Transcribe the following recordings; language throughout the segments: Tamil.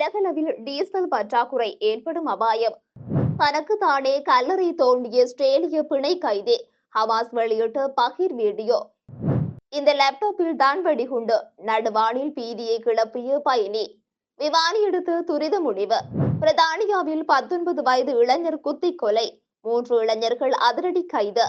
உலகளவில் டீசல் பற்றாக்குறை ஏற்படும் அபாயம். தனக்கு தானே கல்லறை தோண்டிய ஸ்ட்ரேலிய பிணை கைதி ஹமாஸ் வெளியிட்ட பகிர் வீடியோ. இந்த லேப்டாப்பில் தான் வெடிகுண்டு நடுவானில் பீதியை கிளப்பிய பயணி. விமானி எடுத்து துரித முடிவு. பிரதானியாவில் பத்தொன்பது வயது இளைஞர் குத்தி கொலை மூன்று இளைஞர்கள் அதிரடி கைது.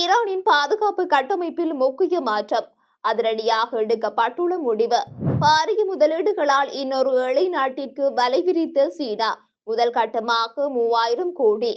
ஈரானின் பாதுகாப்பு கட்டமைப்பில் முக்கிய மாற்றம் அதிரடியாக எடுக்கப்பட்டுள்ள முடிவு. பாரிய முதலீடுகளால் இன்னொரு ஏழை நாட்டிற்கு வலை விரித்த சீனா முதல் கட்டமாக மூவாயிரம் கோடி.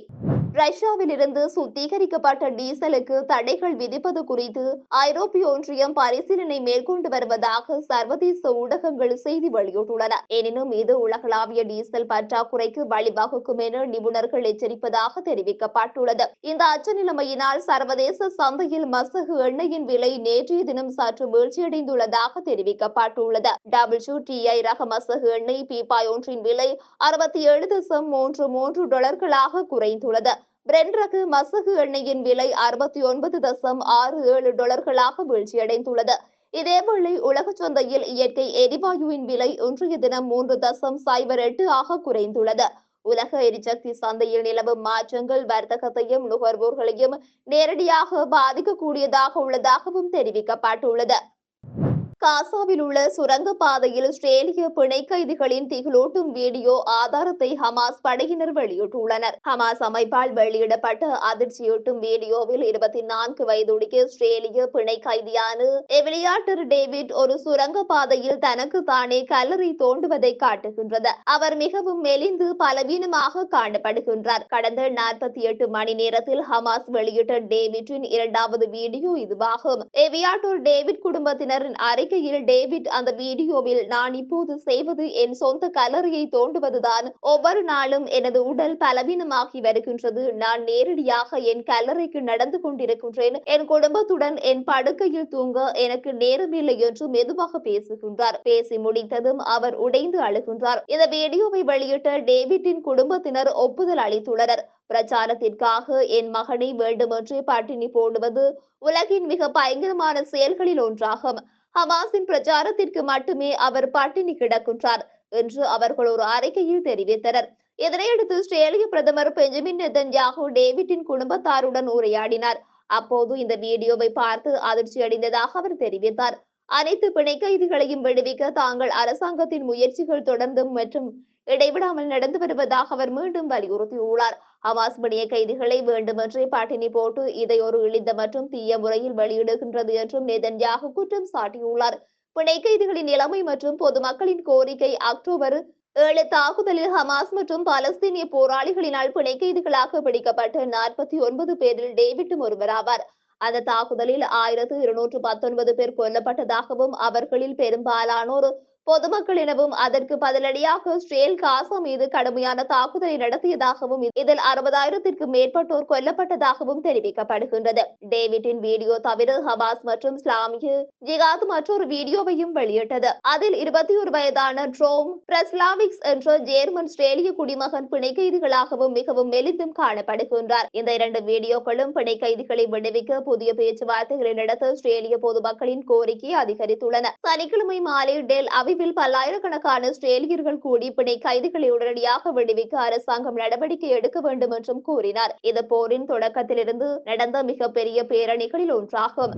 ரஷ்யாவிலிருந்து சுத்திகரிக்கப்பட்ட டீசலுக்கு தடைகள் விதிப்பது குறித்து ஐரோப்பிய ஒன்றியம் பரிசீலனை மேற்கொண்டு வருவதாக சர்வதேச ஊடகங்கள் செய்தி வெளியிட்டுள்ளன. எனினும் இது உலகளாவிய டீசல் பற்றாக்குறைக்கு வழிவகுக்கும் என நிபுணர்கள் எச்சரிப்பதாக தெரிவிக்கப்பட்டுள்ளது. இந்த அச்ச நிலைமையினால் சர்வதேச சந்தையில் மசகு எண்ணெயின் விலை நேற்றைய தினம் சற்று வீழ்ச்சியடைந்துள்ளதாக தெரிவிக்கப்பட்டுள்ளது. டபிள்யூ டிஐ ரக மசகு எண்ணெய் பீப்பாய் ஒன்றின் விலை அறுபத்தி ஏழு தசம் மூன்று மூன்று டாலர்களாக குறைந்துள்ளது. பிரெண்ட் ரக மசகு எண்ணெயின் விலை அறுபத்தி ஒன்பது தசம் ஆறு ஏழு டாலர்களாக வீழ்ச்சியடைந்துள்ளது. இதேவேளை உலக சந்தையில் இயற்கை எரிவாயுவின் விலை இன்றைய தினம் மூன்று தசம் சைபர் எட்டு ஆக குறைந்துள்ளது. உலக எரிசக்தி சந்தையில் நிலவும் மாற்றங்கள் வர்த்தகத்தையும் நுகர்வோர்களையும் நேரடியாக பாதிக்கக்கூடியதாக உள்ளதாகவும் தெரிவிக்கப்பட்டுள்ளது. காசாவில் உள்ள சுரங்க பாதையில் இஸ்ரேலிய பிணை கைதிகளின் திகிலூட்டும் வீடியோ ஆதாரத்தை ஹமாஸ் படையினர் வெளியிட்டுள்ளனர். ஹமாஸ் அமைப்பால் வெளியிடப்பட்ட அதிர்ச்சியூட்டும் வீடியோவில் இருபத்தி நான்கு வயதுடைய இஸ்ரேலிய பிணை கைதியான எவிலியாட்டர் டேவிட் ஒரு சுரங்க பாதையில் தனக்கு தானே கல்லறை தோண்டுவதை காட்டுகின்றது. அவர் மிகவும் மெலிந்து பலவீனமாக காணப்படுகின்றார். கடந்த நாற்பத்தி எட்டு மணி நேரத்தில் ஹமாஸ் வெளியிட்ட டேவிட்டின் இரண்டாவது வீடியோ இதுவாகும். எவியாட்டோர் டேவிட் குடும்பத்தினரின் அறிக்கையில் டேவிட் அந்த வீடியோவில் நான் இப்போது செய்வது என் சொந்த கலரியை தோண்டுவதுதான். ஒவ்வொரு நாளும் எனது உடல் பலவீனமாகி வருகின்றது. நான் நேரடியாக என் கல்லறைக்கு நடந்து கொண்டிருக்கின்றேன். என் குடும்பத்துடன் என் படுக்கையில் தூங்க எனக்கு நேரமில்லை என்று மெதுவாக பேசுகின்றார். பேசி முடித்ததும் அவர் உடைந்து அழுகின்றார். இந்த வீடியோவை வெளியிட்ட டேவிட்டின் குடும்பத்தினர் ஒப்புதல் அளித்துள்ளனர். பிரச்சாரத்திற்காக என் மகனை வேண்டுமென்றே பட்டினி போடுவது உலகின் மிக பயங்கரமான செயல்களில் ஒன்றாகும். ஹமாஸின் பிரச்சாரத்திற்கு மட்டுமே அவர் பட்டினி கிடக்கின்றார் என்று அவர்கள் ஒரு அறிக்கையில் தெரிவித்தனர். இதனையடுத்து இஸ்ரேலிய பிரதமர் பெஞ்சமின் நெதன்யாகு டேவிட்டின் குடும்பத்தாருடன் உரையாடினார். அப்போது இந்த வீடியோவை பார்த்து அதிர்ச்சி அடைந்ததாக அவர் தெரிவித்தார். அனைத்து பிணை கைதிகளையும் விடுவிக்க தாங்கள் அரசாங்கத்தின் முயற்சிகள் தொடர்ந்தும் மற்றும் இடைவிடாமல் நடந்து வருவதாக அவர் மீண்டும் வலியுறுத்தியுள்ளார். ஹமாஸ் பிணைய கைதிகளை வேண்டுமென்றே பாட்டினி போட்டு இதை ஒரு இழிந்த மற்றும் தீய முறையில் வெளியிடுகின்றது என்றும் நேதன்யாக குற்றம் சாட்டியுள்ளார். பிணை கைதிகளின் நிலைமை மற்றும் பொதுமக்களின் கோரிக்கை அக்டோபர் ஏழு தாக்குதலில் ஹமாஸ் மற்றும் பாலஸ்தீனிய போராளிகளினால் பிணை கைதிகளாக பிடிக்கப்பட்ட நாற்பத்தி ஒன்பது பேரில் டேவிட்டும் ஒருவராவார் அந்த தாக்குதலில் ஆயிரத்து இருநூற்று பத்தொன்பது பேர் கொல்லப்பட்டதாகவும் அவர்களில் பெரும்பாலானோர் பொதுமக்கள் எனவும் அதற்கு பதிலடியாக இஸ்ரேல் காசா மீது கடுமையான தாக்குதலை நடத்தியதாகவும் இதில் அறுபதாயிரத்திற்கு மேற்பட்டோர் கொல்லப்பட்டதாகவும் தெரிவிக்கப்படுகின்றது. டேவிட்டின் வீடியோ தவிர ஹமாஸ் மற்றும் இஸ்லாமிய ஜிகாத் மற்றொரு வீடியோவையும் வெளியிட்டது. அதில் இருபத்தி ஒரு வயதான ட்ரோம் பிரஸ்லாவிக்ஸ் என்ற ஜேர்மன் இஸ்ரேலிய குடிமகன் பிணை கைதிகளாகவும் மிகவும் மெலிந்தும் காணப்படுகின்றார். இந்த இரண்டு வீடியோக்களும் பிணை கைதிகளை விடுவிக்க புதிய பேச்சுவார்த்தைகளை நடத்த இஸ்ரேலிய பொதுமக்களின் கோரிக்கை அதிகரித்துள்ளன. சனிக்கிழமை மாலை டெல் அவி தீவில் பல்லாயிரக்கணக்கான ஆஸ்திரேலியர்கள் கூடி பிணை கைதிகளை உடனடியாக விடுவிக்க அரசாங்கம் நடவடிக்கை எடுக்க வேண்டும் என்றும் கூறினார். இது போரின் தொடக்கத்திலிருந்து நடந்த மிகப்பெரிய பேரணிகளில் ஒன்றாகும்.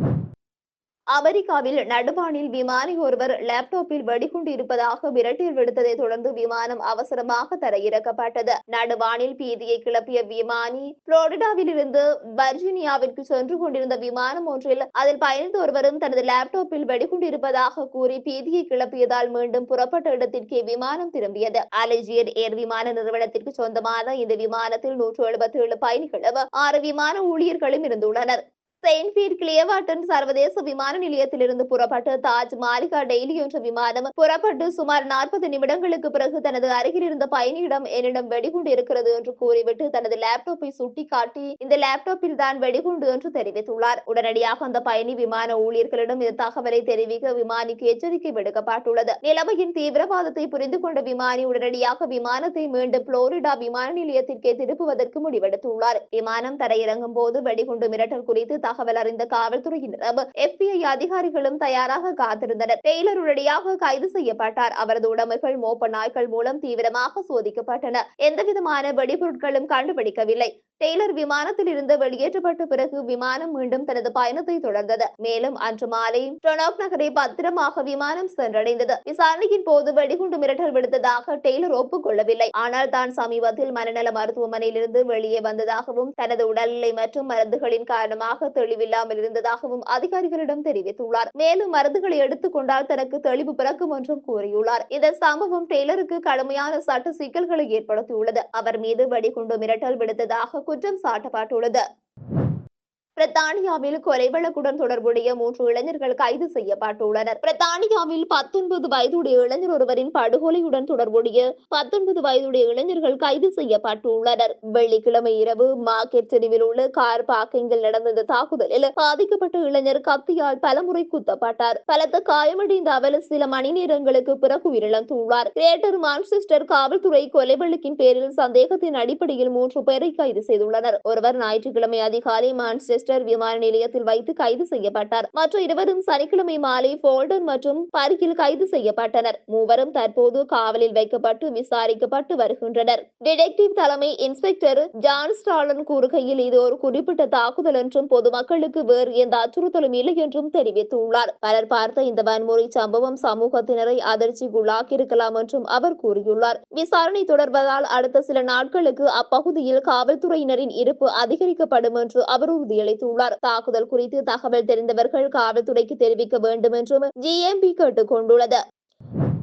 அமெரிக்காவில் நடுவானில் விமானி ஒருவர் லேப்டாப்பில் வெடிகுண்டு இருப்பதாக மிரட்டல் விடுத்ததை தொடர்ந்து விமானம் அவசரமாக தரையிறக்கப்பட்டது. நடுவானில் பீதியை கிளப்பிய விமானி புளோரிடாவில் இருந்து வர்ஜீனியாவிற்கு சென்று கொண்டிருந்த விமானம் ஒன்றில் அதில் பயணித்த ஒருவரும் தனது லேப்டாப்பில் வெடிகுண்டு இருப்பதாக கூறி பீதியை கிளப்பியதால் மீண்டும் புறப்பட்ட இடத்திற்கே விமானம் திரும்பியது. அலஜியர் ஏர் விமான நிறுவனத்திற்கு சொந்தமான இந்த விமானத்தில் நூற்று எழுபத்தி ஏழு பயணிகளும் ஆறு விமான ஊழியர்களும் இருந்துள்ளனர். செயின்ட் பீட் கிளியவாட்டன் சர்வதேச விமான நிலையத்திலிருந்து புறப்பட்டு தாஜ் மாலிகா டெய்லி என்ற விமானம் புறப்பட்டு சுமார் நாற்பது நிமிடங்களுக்கு பிறகு தனது அருகில் இருந்த பயணியிடம் என்னிடம் வெடிகுண்டு இருக்கிறது என்று கூறிவிட்டு தனது லேப்டாப்பை சுட்டிக்காட்டி இந்த லேப்டாப்பில் தான் வெடிகுண்டு என்று தெரிவித்துள்ளார். உடனடியாக அந்த பயணி விமான ஊழியர்களிடம் இந்த தகவலை தெரிவிக்க விமானிக்கு எச்சரிக்கை விடுக்கப்பட்டுள்ளது. நிலைமையின் தீவிரவாதத்தை புரிந்து கொண்ட விமானி உடனடியாக விமானத்தை மீண்டும் புளோரிடா விமான நிலையத்திற்கே திருப்புவதற்கு முடிவெடுத்துள்ளார். விமானம் தரையிறங்கும் போது வெடிகுண்டு மிரட்டல் குறித்து தகவல் அறிந்த காவல்துறையினரும் எஃபிஐ அதிகாரிகளும் தயாராக காத்திருந்தனர். டெய்லர் உடனடியாக கைது செய்யப்பட்டார். அவரது உடைமைகள் மோப்ப நாய்கள் மூலம் தீவிரமாக சோதிக்கப்பட்டன. எந்தவிதமான வெடிபொருட்களும் கண்டுபிடிக்கவில்லை. டெய்லர் விமானத்தில் இருந்து வெளியேற்றப்பட்ட பிறகு விமானம் மீண்டும் தனது பயணத்தை தொடர்ந்தது. மேலும் அன்று மாலை டொனாப் நகரை பத்திரமாக விமானம் சென்றடைந்தது. விசாரணையின் போது வெடிகுண்டு மிரட்டல் விடுத்ததாக டெய்லர் ஒப்புக்கொள்ளவில்லை. ஆனால் தான் சமீபத்தில் மனநல மருத்துவமனையிலிருந்து வெளியே வந்ததாகவும் தனது உடல்நிலை மற்றும் மருந்துகளின் காரணமாக தெளிவில்லாமல் இருந்ததாகவும் அதிகாரிகளிடம் தெரிவித்துள்ளார். மேலும் மருந்துகளை எடுத்துக் கொண்டால் தனக்கு தெளிவு பிறக்கும் என்றும் கூறியுள்ளார். இந்த சம்பவம் டெய்லருக்கு கடுமையான சட்ட சிக்கல்களை ஏற்படுத்தியுள்ளது. அவர் மீது வெடிகுண்டு மிரட்டல் விடுத்ததாக குற்றம் சாட்டப்பட்டுள்ளது. பிரித்தானியாவில் கொலை வழக்குடன் தொடர்புடைய மூன்று இளைஞர்கள் கைது செய்யப்பட்டுள்ளனர். பிரித்தானியாவில் பத்தொன்பது வயதுடைய இளைஞர் ஒருவரின் படுகொலையுடன் தொடர்புடைய பத்தொன்பது வயதுடைய இளைஞர்கள் கைது செய்யப்பட்டுள்ளனர். வெள்ளிக்கிழமை இரவு மார்க்கெட் தெருவில் உள்ள கார் பார்க்கிங்கில் நடந்த இந்த தாக்குதலில் பாதிக்கப்பட்ட இளைஞர் கத்தியால் பலமுறை குத்தப்பட்டார். பலத்த காயமடைந்த அவர் சில மணி நேரங்களுக்கு பிறகு உயிரிழந்துள்ளார். கிரேட்டர் மான்செஸ்டர் காவல்துறை கொலை வழக்கின் பேரில் சந்தேகத்தின் அடிப்படையில் மூன்று பேரை கைது செய்துள்ளனர். ஒருவர் ஞாயிற்றுக்கிழமை அதிகாலை மான்செஸ்டர் விமான நிலையத்தில் வைத்து கைது செய்யப்பட்டார். மற்ற இருவரும் சனிக்கிழமை மாலை போல்டன் மற்றும் பரிகில் கைது செய்யப்பட்டனர். மூவரும் தற்போது காவலில் வைக்கப்பட்டு விசாரிக்கப்பட்டு வருகின்றனர். டிடெக்டிவ் தலைமை இன்ஸ்பெக்டர் ஜான் ஸ்டாலன் கூறுகையில் இது ஒரு குறிப்பிட்ட தாக்குதல் என்றும் பொதுமக்களுக்கு வேறு எந்த அச்சுறுத்தலும் இல்லை என்றும் தெரிவித்துள்ளார். பலர் பார்த்த இந்த வன்முறை சம்பவம் சமூகத்தினரை அதிர்ச்சிக்குள்ளாக்கியிருக்கலாம் என்றும் அவர் கூறியுள்ளார். விசாரணை தொடர்வதால் அடுத்த சில நாட்களுக்கு அப்பகுதியில் காவல்துறையினரின் இருப்பு அதிகரிக்கப்படும் என்று அவர் உறுதியளித்தார் உறுதியளித்துள்ளார் தாக்குதல் குறித்து தகவல் தெரிந்தவர்கள் காவல்துறைக்கு தெரிவிக்க வேண்டும் என்றும் ஜிஎம்பி கேட்டுக் கொண்டுள்ளது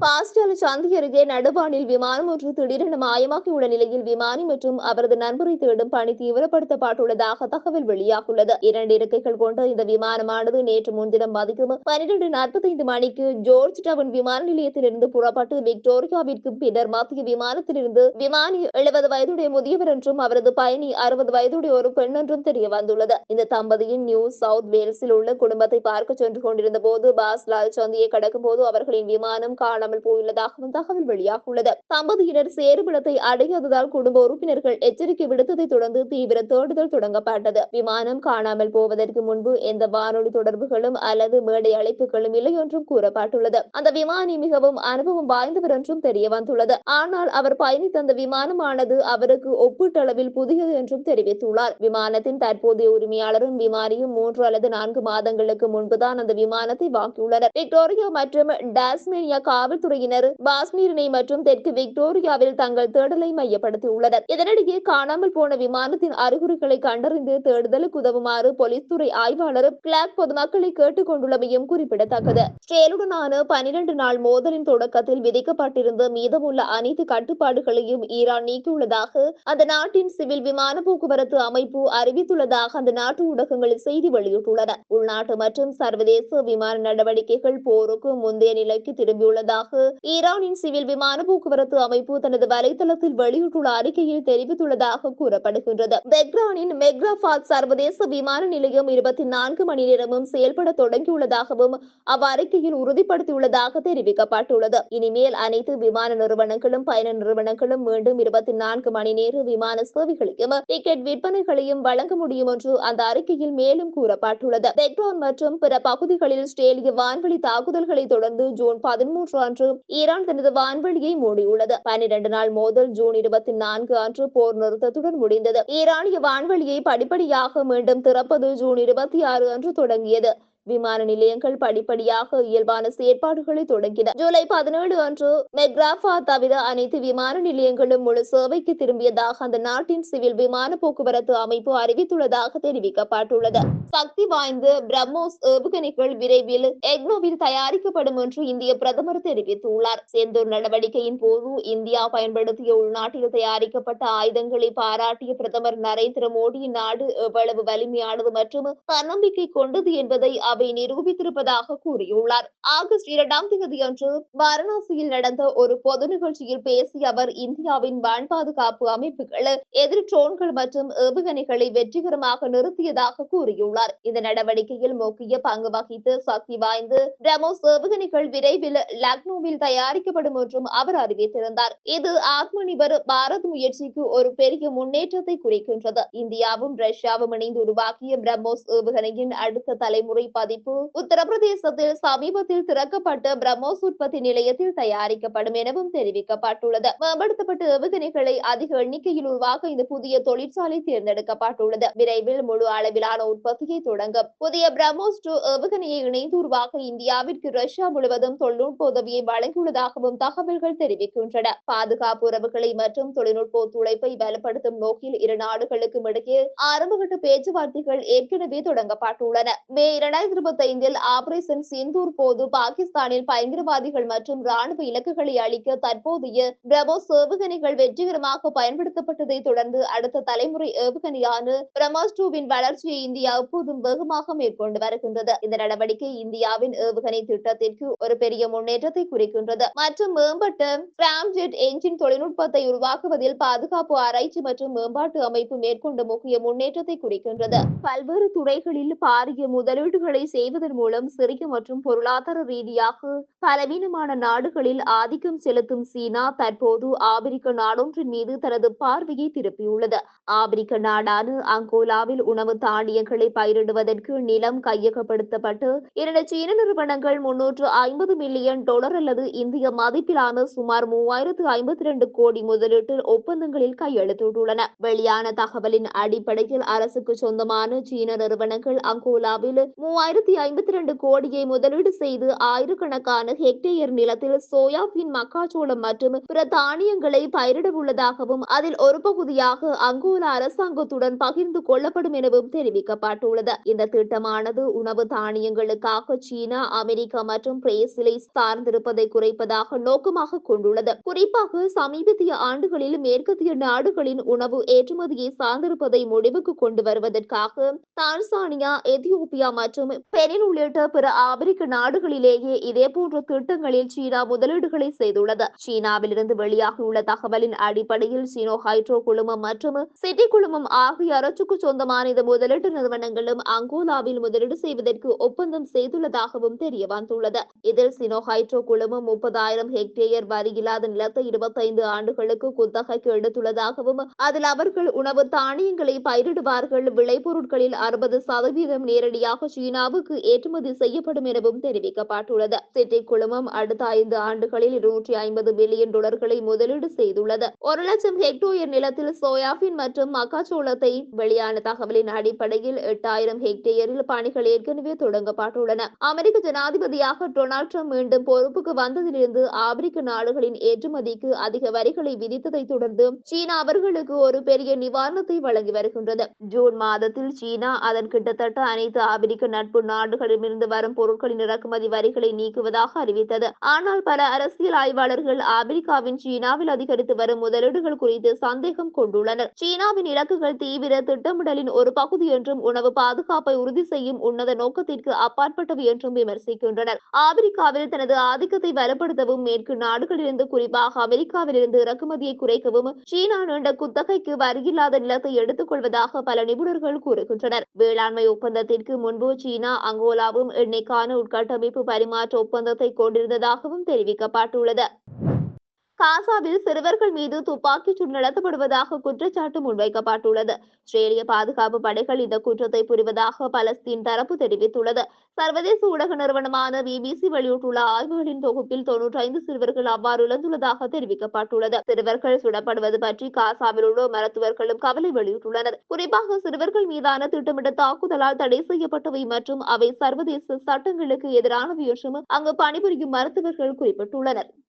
பாஸ்டல் சந்தி அருகே நடுவானில் விமானம் ஒன்று திடீரென மாயமாகியுள்ள நிலையில் விமானி மற்றும் அவரது நண்பரை தேடும் பணி தீவிரப்படுத்தப்பட்டுள்ளதாக தகவல் வெளியாகியுள்ளது. இரண்டு இருக்கைகள் கொண்ட இந்த விமானமானது நேற்று முன்தினம் மதியம் பன்னிரண்டு நாற்பத்தைந்து மணிக்கு ஜோர்ஜ் டவுன் விமான நிலையத்திலிருந்து புறப்பட்டு விக்டோரியாவிற்கு பின்னர் மத்திய விமானத்திலிருந்து விமானி எழுபது வயதுடைய முதியவர் என்றும் அவரது பயணி அறுபது வயதுடைய ஒரு பெண் என்றும் தெரிய வந்துள்ளது இந்த தம்பதியின் நியூ சவுத் வேல்ஸில் உள்ள குடும்பத்தை பார்க்க சென்று கொண்டிருந்த போது பாஸ் லால் சந்தியை கடக்கும் போது அவர்களின் விமானம் காண காணாமல் போயுள்ளதாகவும் தகவல் வெளியாகியுள்ளது. தம்பதியினர் சேருமிடத்தை அடையாததால் குடும்ப உறுப்பினர்கள் எச்சரிக்கை விடுத்ததை தொடர்ந்து தீவிர தேடுதல் தொடங்கப்பட்டது. விமானம் காணாமல் போவதற்கு முன்பு எந்த வானொலி தொடர்புகளும் அல்லது மேடை அழைப்புகளும் இல்லை என்றும் கூறப்பட்டுள்ளது. அந்த விமானி மிகவும் அனுபவம் வாய்ந்தவர் என்றும் தெரிய வந்துள்ளது. ஆனால் அவர் பயணித்த அந்த விமானமானது அவருக்கு ஒப்பீட்டளவில் புதியது என்றும் தெரிவித்துள்ளார். விமானத்தின் தற்போதைய உரிமையாளரும் விமானியும் மூன்று அல்லது நான்கு மாதங்களுக்கு முன்புதான் அந்த விமானத்தை வாங்கியுள்ளனர். விக்டோரியா மற்றும் டாஸ்மேனியா காவல் காவல்துறையினர் பாஸ்மீரினை மற்றும் தெற்கு விக்டோரியாவில் தங்கள் தேடலை மையப்படுத்தியுள்ளனர். இதனிடையே காணாமல் போன விமானத்தின் அறிகுறிகளை கண்டறிந்து தேடுதலுக்கு உதவுமாறு போலீஸ் துறை ஆய்வாளர் கிளாக் பொதுமக்களை கேட்டுக் கொண்டுள்ளமையும் குறிப்பிடத்தக்கது. இஸ்ரேலுடனான பனிரெண்டு நாள் மோதலின் தொடக்கத்தில் விதிக்கப்பட்டிருந்த மீதமுள்ள அனைத்து கட்டுப்பாடுகளையும் ஈரான் நீக்கியுள்ளதாக அந்த நாட்டின் சிவில் விமான போக்குவரத்து அமைப்பு அறிவித்துள்ளதாக அந்த நாட்டு ஊடகங்களில் செய்தி வெளியிட்டுள்ளன. உள்நாட்டு மற்றும் சர்வதேச விமான நடவடிக்கைகள் போருக்கு முந்தைய நிலைக்கு திரும்பியுள்ளதாக ஈரானின் சிவில் விமான போக்குவரத்து அமைப்பு தனது வலைதளத்தில் வெளியிட்டுள்ள அறிக்கையில் தெரிவித்துள்ளதாக கூறப்படுகின்றது. பெக்ரானின் மெக்ராபாத் சர்வதேச விமான நிலையம் இருபத்தி நான்கு மணி நேரமும் செயல்பட தொடங்கியுள்ளதாகவும் அவ்வறிக்கையில் உறுதிப்படுத்தியுள்ளதாக தெரிவிக்கப்பட்டுள்ளது. இனிமேல் அனைத்து விமான நிறுவனங்களும் பயண நிறுவனங்களும் மீண்டும் இருபத்தி நான்கு மணி நேர விமான சேவைகளையும் டிக்கெட் விற்பனைகளையும் வழங்க முடியும் என்று அந்த அறிக்கையில் மேலும் கூறப்பட்டுள்ளது. தெஹ்ரான் மற்றும் பிற பகுதிகளில் இஸ்ரேலிய வான்வழி தாக்குதல்களை தொடர்ந்து ஜூன் பதிமூன்று அன்று ஈரான் தனது வான்வெளியை மூடியுள்ளது. பன்னிரண்டு நாள் மோதல் ஜூன் இருபத்தி நான்கு அன்று போர் நிறுத்தத்துடன் முடிந்தது. ஈரானிய வான்வெளியை படிப்படியாக மீண்டும் திறப்பது ஜூன் இருபத்தி ஆறு அன்று தொடங்கியது. விமான நிலையங்கள் படிப்படியாக இயல்பான செயற்பாடுகளை தொடங்கின. ஜூலை பதினேழு அன்று மெக்ராஃபா தவிர அனைத்து விமான நிலையங்களும் முழு சேவைக்கு திரும்பியதாக அந்த நாட்டின் சிவில் விமான போக்குவரத்து அமைப்பு அறிவித்துள்ளதாக தெரிவிக்கப்பட்டுள்ளது. சக்தி வாய்ந்த பிரம்மோஸ் ஏவுகணைகள் விரைவில் எக்னோவில் தயாரிக்கப்படும் என்று இந்திய பிரதமர் தெரிவித்துள்ளார். செந்தூர் நடவடிக்கையின் போது இந்தியா பயன்படுத்திய உள்நாட்டில் தயாரிக்கப்பட்ட ஆயுதங்களை பாராட்டிய பிரதமர் நரேந்திர மோடி நாடு எவ்வளவு வலிமையானது மற்றும் தன்னம்பிக்கை கொண்டது என்பதை அவர் இந்தியாவை நிரூபித்திருப்பதாக கூறியுள்ளார். ஆகஸ்ட் இரண்டாம் தேதியன்று வாரணாசியில் நடந்த ஒரு பொது நிகழ்ச்சியில் பேசிய அவர் இந்தியாவின் வான் பாதுகாப்பு அமைப்புகள் எதிர் ட்ரோன்கள் மற்றும் ஏவுகணைகளை வெற்றிகரமாக நிறுத்தியதாக கூறியுள்ளார். இந்த நடவடிக்கையில் முக்கிய பங்கு வகித்து சக்தி வாய்ந்த பிரமோஸ் ஏவுகணைகள் விரைவில் லக்னோவில் தயாரிக்கப்படும் என்றும் அவர் அறிவித்திருந்தார். இது ஆத்ம நிபர் பாரத் முயற்சிக்கு ஒரு பெரிய முன்னேற்றத்தை குறிக்கின்றது. இந்தியாவும் ரஷ்யாவும் இணைந்து உருவாக்கிய பிரம்மோஸ் ஏவுகணையின் அடுத்த தலைமுறை பாதிப்பு. உத்தரப்பிரதேசத்தில் சமீபத்தில் திறக்கப்பட்ட பிரம்மோஸ் உற்பத்தி நிலையத்தில் தயாரிக்கப்படும் எனவும் தெரிவிக்கப்பட்டுள்ளது. மேம்படுத்தப்பட்ட ஏவுகணைகளை அதிக எண்ணிக்கையில் உருவாக்க இந்த புதிய தொழிற்சாலை தேர்ந்தெடுக்கப்பட்டுள்ளது. விரைவில் முழு அளவிலான உற்பத்தியை தொடங்கும். புதிய பிரம்மோஸ் டூ ஏவுகணையை இணைந்து உருவாக்க இந்தியாவிற்கு ரஷ்யா முழுவதும் தொழில்நுட்ப உதவியை வழங்கியுள்ளதாகவும் தகவல்கள் தெரிவிக்கின்றன. பாதுகாப்பு உறவுகளை மற்றும் தொழில்நுட்ப ஒத்துழைப்பை பலப்படுத்தும் நோக்கில் இரு நாடுகளுக்கும் இடையே ஆரம்பகட்ட பேச்சுவார்த்தைகள் ஏற்கனவே தொடங்கப்பட்டுள்ளன. மே இரண்டாயிரத்தி இரண்டாயிரத்தி இருபத்தி ஐந்தில் ஆபரேஷன் சிந்தூர் போது பாகிஸ்தானில் பயங்கரவாதிகள் மற்றும் ராணுவ இலக்குகளை அளிக்க தற்போதைய பிரம்மோஸ் ஏவுகணைகள் வெற்றிகரமாக பயன்படுத்தப்பட்டதை தொடர்ந்து அடுத்த தலைமுறை ஏவுகணையான பிரம்மோஸ் டூவின் வளர்ச்சியை இந்தியா எப்போதும் வேகமாக மேற்கொண்டு வருகின்றது. இந்த நடவடிக்கை இந்தியாவின் ஏவுகணை திட்டத்திற்கு ஒரு பெரிய முன்னேற்றத்தை குறிக்கின்றது. மற்றும் மேம்பட்ட கிராம்ஜெட் என்ஜின் தொழில்நுட்பத்தை உருவாக்குவதில் பாதுகாப்பு ஆராய்ச்சி மற்றும் மேம்பாட்டு அமைப்பு மேற்கொண்ட முக்கிய முன்னேற்றத்தை குறிக்கின்றது. பல்வேறு துறைகளில் பாரிய முதலீடுகளை செய்வதன் மூலம் சிறிய மற்றும் பொருளாதார ரீதியாக பலவீனமான நாடுகளில் ஆதிக்கம் செலுத்தும் சீனா தற்போது ஆப்பிரிக்க நாடொன்றின் மீது தனது பார்வையை திருப்பியுள்ளது. ஆப்பிரிக்க நாடான அங்கோலாவில் உணவு தானியங்களை பயிரிடுவதற்கு நிலம் கையகப்படுத்தப்பட்டு இரண்டு சீன நிறுவனங்கள் முன்னூற்று ஐம்பது மில்லியன் டாலர் அல்லது இந்திய மதிப்பிலான சுமார் மூவாயிரத்து ஐம்பத்தி இரண்டு கோடி முதலீட்டில் ஒப்பந்தங்களில் கையெழுத்திட்டுள்ளன. வெளியான தகவலின் அடிப்படையில் அரசுக்கு சொந்தமான சீன நிறுவனங்கள் அங்கோலாவில் மூவாயிரத்தி ஐம்பத்தி ரெண்டு கோடியை முதலீடு செய்து ஆயிரக்கணக்கான ஹெக்டேயர் நிலத்தில் சோயாபீன் மக்காச்சோளம் மற்றும் பிற தானியங்களை பயிரிட உள்ளதாகவும் அதில் ஒரு பகுதியாக அங்கோலா அரசாங்கத்துடன் பகிர்ந்து கொள்ளப்படும் எனவும் தெரிவிக்கப்பட்டுள்ளது. இந்த திட்டமானது உணவு தானியங்களுக்காக சீனா அமெரிக்கா மற்றும் பிரேசிலை சார்ந்திருப்பதை குறைப்பதாக நோக்கமாக கொண்டுள்ளது. குறிப்பாக சமீபத்திய ஆண்டுகளில் மேற்கத்திய நாடுகளின் உணவு ஏற்றுமதியை சார்ந்திருப்பதை முடிவுக்கு கொண்டு வருவதற்காக தான்சானியா எதியோப்பியா மற்றும் பெரின் உள்ளிட்ட பிற ஆப்பிரிக்க நாடுகளிலேயே இதேபோன்ற திட்டங்களில் சீனா முதலீடுகளை செய்துள்ளது சீனாவிலிருந்து வெளியாகியுள்ள தகவலின் அடிப்படையில் சீனோ ஹைட்ரோ குழுமம் மற்றும் சிட்டி குழுமம் ஆகிய அரசுக்கு சொந்தமான இந்த முதலீட்டு நிறுவனங்களும் அங்கோலாவில் முதலீடு செய்வதற்கு ஒப்பந்தம் செய்துள்ளதாகவும் தெரிய வந்துள்ளது இதில் சினோ ஹைட்ரோ குழுமம் முப்பதாயிரம் ஹெக்டேயர் வரி இல்லாத நிலத்தை இருபத்தைந்து ஆண்டுகளுக்கு குத்தகைக்கு எடுத்துள்ளதாகவும் அதில் அவர்கள் உணவு தானியங்களை பயிரிடுவார்கள் விளைபொருட்களில் அறுபது சதவீதம் நேரடியாக சீனா இந்தியாவுக்கு ஏற்றுமதி செய்யப்படும் எனவும் தெரிவிக்கப்பட்டுள்ளது. சிட்டி குழுமம் அடுத்த ஐந்து ஆண்டுகளில் இருநூற்றி ஐம்பது பில்லியன் டாலர்களை முதலீடு செய்துள்ளது. ஒரு லட்சம் ஹெக்டேயர் நிலத்தில் சோயாபீன் மற்றும் மக்காச்சோளத்தை வெளியான தகவலின் அடிப்படையில் எட்டாயிரம் ஹெக்டேயரில் பணிகள் ஏற்கனவே தொடங்கப்பட்டுள்ளன. அமெரிக்க ஜனாதிபதியாக டொனால்ட் ட்ரம்ப் மீண்டும் பொறுப்புக்கு வந்ததிலிருந்து ஆப்பிரிக்க நாடுகளின் ஏற்றுமதிக்கு அதிக வரிகளை விதித்ததை தொடர்ந்து சீனா அவர்களுக்கு ஒரு பெரிய நிவாரணத்தை வழங்கி வருகின்றது. ஜூன் மாதத்தில் சீனா அதன் கிட்டத்தட்ட அனைத்து ஆப்பிரிக்க நட்பு நாடுகளிடமிருந்து வரும் பொருட்களின் இறக்குமதி வரிகளை நீக்குவதாக அறிவித்தது. ஆனால் பல அரசியல் ஆய்வாளர்கள் ஆப்பிரிக்காவின் சீனாவில் அதிகரித்து வரும் முதலீடுகள் குறித்து சந்தேகம் கொண்டுள்ளனர். சீனாவின் இலக்குகள் தீவிர திட்டமிடலின் ஒரு பகுதி என்றும் உணவு பாதுகாப்பை உறுதி செய்யும் உன்னத நோக்கத்திற்கு அப்பாற்பட்டவை என்றும் விமர்சிக்கின்றனர். ஆப்பிரிக்காவில் தனது ஆதிக்கத்தை வலுப்படுத்தவும் மேற்கு நாடுகளிலிருந்து குறிப்பாக அமெரிக்காவிலிருந்து இறக்குமதியை குறைக்கவும் சீனா நீண்ட குத்தகைக்கு வரியில்லாத நிலத்தை எடுத்துக் கொள்வதாக பல நிபுணர்கள் கூறுகின்றனர். வேளாண்மை ஒப்பந்தத்திற்கு முன்பு சீனா சீனா அங்கோலாவும் எண்ணெய்க்கான உட்கட்டமைப்பு பரிமாற்ற ஒப்பந்தத்தை கொண்டிருந்ததாகவும் தெரிவிக்கப்பட்டுள்ளது. காசாவில் சிறுவர்கள் மீது துப்பாக்கிச் சூடு நடத்தப்படுவதாக குற்றச்சாட்டு முன்வைக்கப்பட்டுள்ளது. இஸ்ரேலிய பாதுகாப்பு படைகள் இந்த குற்றத்தை புரிவதாக பலஸ்தீன் தரப்பு தெரிவித்துள்ளது. சர்வதேச ஊடக நிறுவனமான பிபிசி வெளியிட்டுள்ள ஆய்வுகளின் தொகுப்பில் தொன்னூற்றி ஐந்து சிறுவர்கள் அவ்வாறு இழந்துள்ளதாக தெரிவிக்கப்பட்டுள்ளது. சிறுவர்கள் சுடப்படுவது பற்றி காசாவில் உள்ள மருத்துவர்களும் கவலை வெளியிட்டுள்ளனர். குறிப்பாக சிறுவர்கள் மீதான திட்டமிட்ட தாக்குதலால் தடை செய்யப்பட்டவை மற்றும் அவை சர்வதேச சட்டங்களுக்கு எதிரானவை என்றும் அங்கு பணிபுரியும் மருத்துவர்கள் குறிப்பிட்டுள்ளனர்.